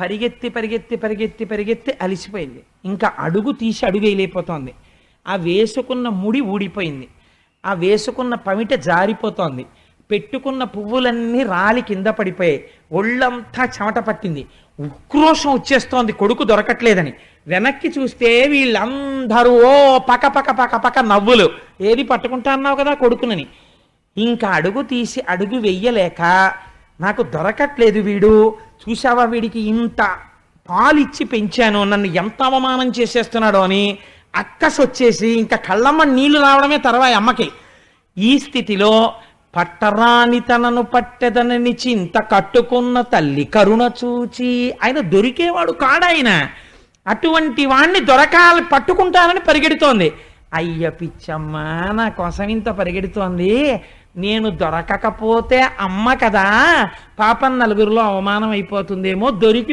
పరిగెత్తి పరిగెత్తి పరిగెత్తి పరిగెత్తి అలిసిపోయింది. ఇంకా అడుగు తీసి అడుగు వేయలేకపోతోంది. ఆ వేసుకున్న ముడి ఊడిపోయింది. ఆ వేసుకున్న పమిట జారిపోతోంది. పెట్టుకున్న పువ్వులన్నీ రాలి కింద పడిపోయాయి. ఒళ్ళంతా చెమట పట్టింది. ఉక్రోషం వచ్చేస్తోంది. కొడుకు దొరకట్లేదని. వెనక్కి చూస్తే వీళ్ళందరూ ఓ పక పక పక పక నవ్వులు. ఏది పట్టుకుంటా అన్నావు కదా కొడుకునని. ఇంకా అడుగు తీసి అడుగు వెయ్యలేక నాకు దొరకట్లేదు వీడు. చూసావా వీడికి ఇంత పాలిచ్చి పెంచాను నన్ను ఎంత అవమానం చేసేస్తున్నాడో అని అక్కసొచ్చేసి ఇంకా కళ్ళమ్మ నీళ్ళు రావడమే తర్వాయి అమ్మకి. ఈ స్థితిలో పట్టరాని తనను పట్టెదనని చింత కట్టుకున్న తల్లి కరుణ చూచి ఆయన దొరికేవాడు కాడాయన. అటువంటి వాణ్ణి దొరకాలి పట్టుకుంటానని పరిగెడుతోంది. అయ్య పిచ్చమ్మ నా కోసం ఇంత పరిగెడుతోంది. నేను దొరకకపోతే అమ్మ కదా. పాపం నలుగురిలో అవమానం అయిపోతుందేమో దొరికి